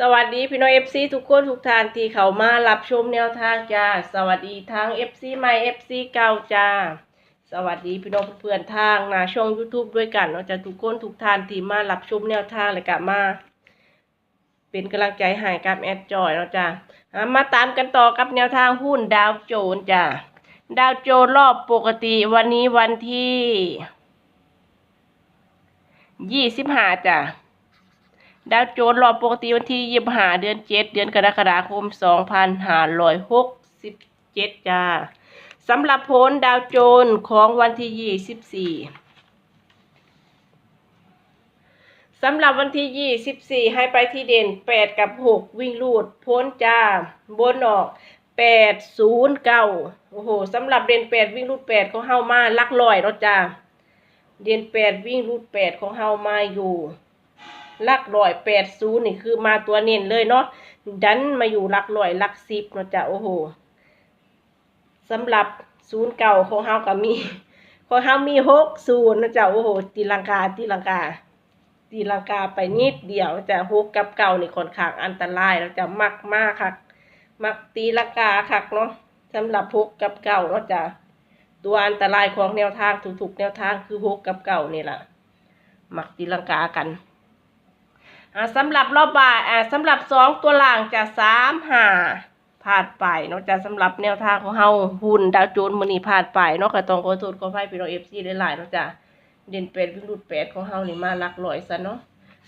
สวัสดีพี่น้องเอฟซีทุกคนทุกทานที่เขามารับชมแนวทางจ้า สวัสดีทั้งเอฟซีใหม่เอฟซีเก่าจ้า สวัสดีพี่น้องเพื่อนทางนาช่อง YouTube ด้วยกันเนาะจ้าทุกคนทุกทานที่มารับชมแนวทางและกะมา เป็นกำลังใจให้กับแอดจอยเนาะจ้าอะมาตามกันต่อกับแนวทางหุ้นดาวโจนส์จ้าดาวโจนส์รอบปกติวันนี้วันที่ยี่สิบห้าจ้า ดาวโจนส์รอบปกติวันที่ยี่ห้าเดือนเจ็ดเดือนกรกฎาคมสองพันห้าร้อยหกสิบเจ็ดจ้าสำหรับผลดาวโจนส์ของวันที่ยี่สิบสี่สำหรับวันที่ยี่สิบสี่ให้ไปที่เด่นแปดกับหกวิ่งลูด พ้นจ้า บนออกแปดศูนย์เก้าโอ้โหสำหรับเด่นแปดวิ่งลูดแปดของเฮามาลักลอยเนาะจ้า เด่นแปดวิ่งลูดแปดของเฮามาอยู่ ลักร้อยแปดศูนย์นี่คือมาตัวเน้นเลยเนาะดันมาอยู่ลักร้อยลักสิบเนาะจ้ะโอ้โหสำหรับศูนย์เก่าของเฮาก็มีของเฮามีหกศูนย์นะจ๊ะโอ้โหตีลังกาตีลังกาตีลังกาไปนิดเดียวจะหกกับเก่านี่ค่อนข้างอันตรายแล้วจะมักมากค่ะมักตีลังกาคักเนาะสำหรับหกกับเก่าเนาะจ้ะตัวอันตรายของแนวทางถูกๆแนวทางคือหกกับเก่านี่แหละมักตีลังกากัน อ่าสำหรับรอบบ่ายอ่าสำหรับสองตัวล่างจะสามห้าพลาดไปเนาะจะสำหรับแนวทางของเฮาหุ่นดาวโจนมือนี้พลาดไปเนาะก็ต้องขอโทษขออภัยพี่น้องเอฟซีหลายๆเนาะจ้ะเด่นเป็ดวิ่งรูดแปดของเฮานี่มาหลักร้อยซะเนาะ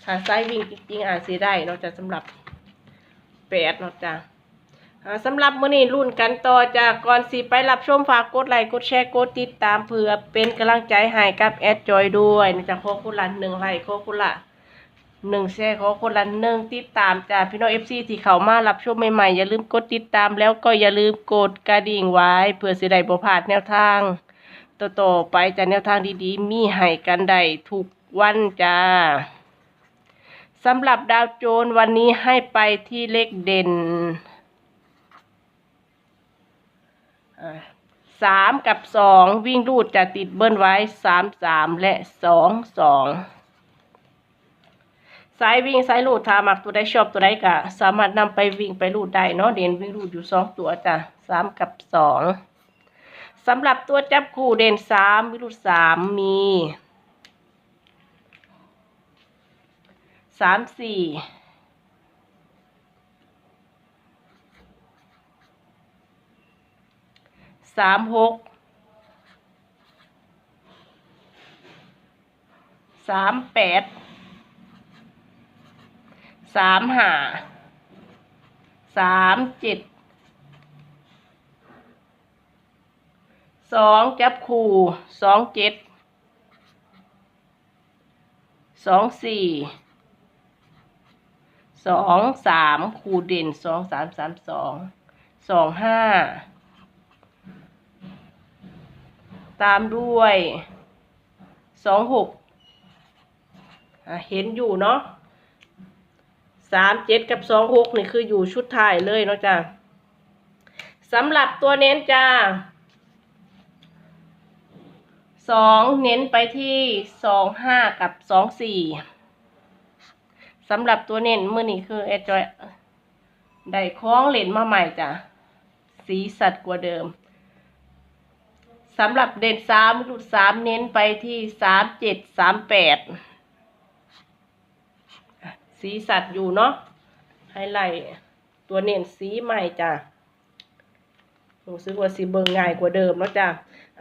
ถ้าไซวิ่งจริงๆอาจสิได้เนาะจะสำหรับแปดเนาะจ้ะอ่าสำหรับมื้อนี้รุ่นกันต่อจากก่อนสิไปรับชมฝากกดไลค์กดแชร์กดติดตามเพื่อเป็นกำลังใจให้กับแอดจอยด้วยนะจ๊ะขอคุณละหนึ่งไลค์ขอคุณละ หนึ่งแชร์ขอคนละหนึ่งติดตามจากพี่น้องเอฟซีที่เขามารับชมใหม่ๆอย่าลืมกดติดตามแล้วก็อย่าลืมกดกระดิ่งไว้เพื่อสิได้บ่พลาดแนวทางต่อๆไปจากแนวทางดีๆ มีให้กันได้ทุกวันจ้าสำหรับดาวโจนวันนี้ให้ไปที่เลขเด่นสามกับสองวิ่งรูดจะติดเบิ้ลไว้สามสามและสองสอง สายวิ่งสายลูดถ้ามักตัวใดชอบตัวใดก็สามารถนำไปวิ่งไปลูดได้เนาะเด่นวิ่งลูดอยู่สองตัวจ้ะสามกับสองสำหรับตัวจับคู่เด่นสามวิ่งลูดสามมีสามสี่สามหกสามแปด สามห้าสามเจ็ดสองจับคู่สองเจ็ดสองสี่สองสามคู่เด่นสองสามสามสองสองห้าตามด้วยสองหกเห็นอยู่เนาะ สามเจ็ดกับสองหกนี่คืออยู่ชุดท้ายเลยเนาะจ้าสำหรับตัวเน้นจ้าสองเน้นไปที่สองห้ากับสองสี่สำหรับตัวเน้นมือนี้คือแอดจอยได้คล้องเหรียญมาใหม่จ้ะสีสัตว์กว่าเดิมสำหรับเด่นสามรูดสามเน้นไปที่สามเจ็ดสามแปด สีสัตว์อยู่เนาะไฮไลท์ตัวเน้นสีใหม่จ้ะรู้สึกว่าสีเบิงง่ายกว่าเดิมเนาะจ้ะ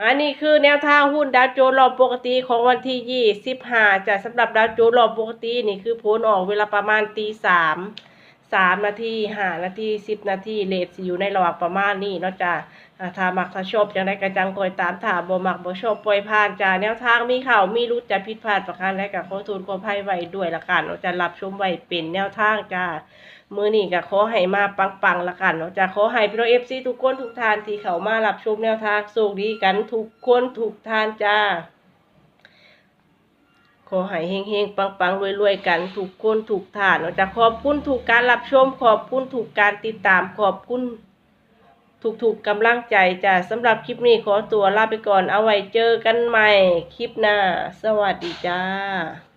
อันนี้คือแนวทางหุ้นดาวโจนส์รอบปกติของวันที่ยี่สิบห้าจ้ะสำหรับดาวโจนส์รอบปกตินี่คือผลออกเวลาประมาณตีสาม สามนาทีห้านาทีสิบนาทีเลทสิอยู่ในระหว่างประมาณนี้เนาะจ้ะอ่าถ้ามักถ้าชอบจังไดกระจังคอยตามถ้าบ่มักบ่ชอบปล่อยผ่านจ้ะแนวทางมีข่าวมีรู้จะผิดพลาดประการใดก็ขอโทษขออภัยไว้ด้วยละกันเนาะจะรับชมไว้เป็นแนวทางจ้ามือนี้ก็ขอให้มาปังๆละกันเนาะจะขอให้พี่น้อง FC ทุกคนทุกทานที่เข้ามารับชมแนวทางโชคดีกันทุกคนทุกทานจ้า อให้เฮงๆ ปังๆ รวยๆ กัน ถูกคนถูกฐานเนาะจะขอบคุณถูกการรับชม ขอบคุณถูกการติดตาม ขอบคุณถูกถูกำลังใจจ้ะสำหรับคลิปนี้ขอตัวลาไปก่อน เอาไว้เจอกันใหม่คลิปหน้า สวัสดีจ้า